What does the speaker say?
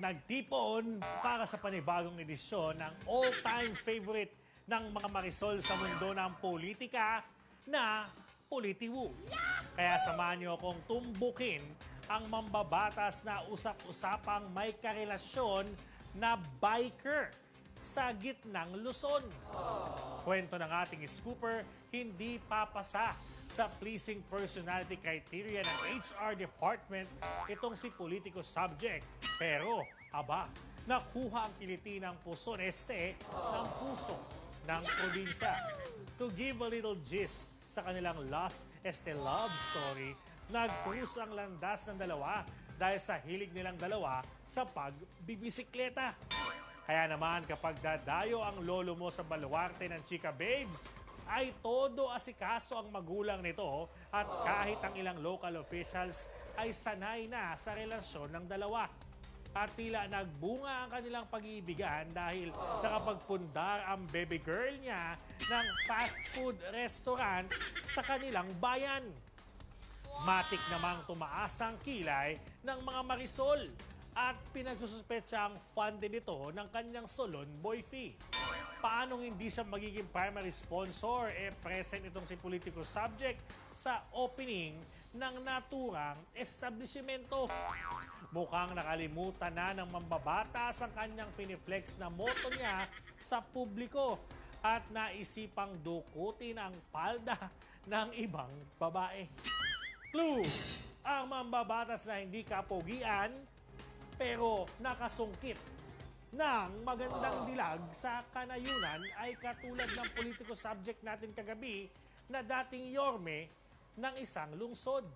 Nagtipon para sa panibagong edisyon ng all-time favorite ng mga Marisol sa mundo ng politika na Politiwu. Kaya samahan niyo akong tumbukin ang mambabatas na usap-usapang may karelasyon na biker sa gitnang Luzon. Kwento ng ating scooper, hindi papasa sa pleasing personality criteria ng HR department itong si politiko subject. Pero, aba, nakuha ang kiliti ng puso este ng puso ng probinsya. To give a little gist sa kanilang Lost Este love story, nag-cruise ang landas ng dalawa dahil sa hilig nilang dalawa sa pagbibisikleta. Kaya naman kapag dadayo ang lolo mo sa baluarte ng Chika Babes, ay todo asikaso ang magulang nito at kahit ang ilang local officials ay sanay na sa relasyon ng dalawa. At tila nagbunga ang kanilang pag-iibigan dahil nakapagpundar ang baby girl niya ng fast food restaurant sa kanilang bayan. Matik namang tumaas ang kilay ng mga marisol at pinagsususpetsa ang funded ito ng kanyang Solon Boy Fee. Paano hindi siya magiging primary sponsor eh present itong si political subject sa opening ng naturang establishmento? Mukhang nakalimutan na ng mambabatas ang kanyang piniflex na moto niya sa publiko at naisipang dukutin ang palda ng ibang babae. Clue! Ang mambabatas na hindi kapogian pero nakasungkit ng magandang dilag sa kanayunan ay katulad ng politiko subject natin kagabi na dating yorme ng isang lungsod.